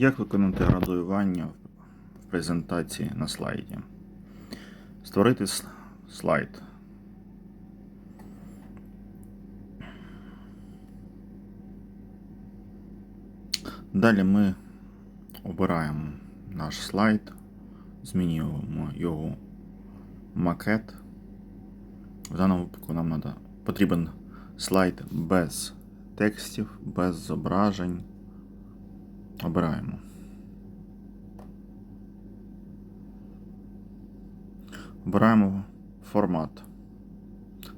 Як виконати градуювання в презентації на слайді? Створити слайд. Далі ми обираємо наш слайд, змінюємо його макет. В даному випадку нам потрібен слайд без текстів, без зображень. Обираємо. Обираємо формат.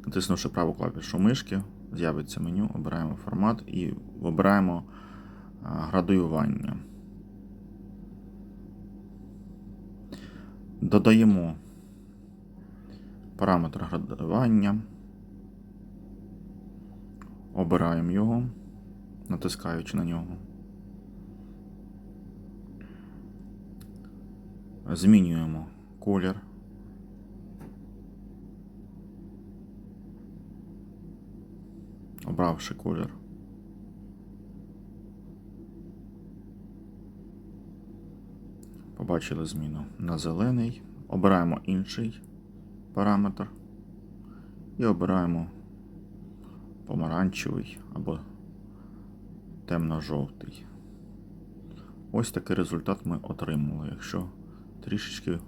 Натиснувши праву клавішу мишки, з'явиться меню, обираємо формат і обираємо градуювання. Додаємо параметр градування. Обираємо його, натискаючи на нього. Змінюємо колір. Обравши колір. Побачили зміну на зелений. Обираємо інший параметр і обираємо помаранчевий або темно-жовтий. Ось такий результат ми отримали, якщо трішечки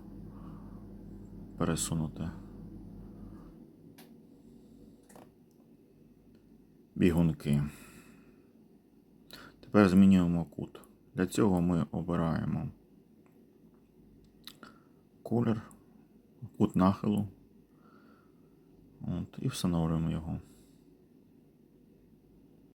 пересунути бігунки. Тепер змінюємо кут. Для цього ми обираємо колір, кут нахилу От, і встановлюємо його.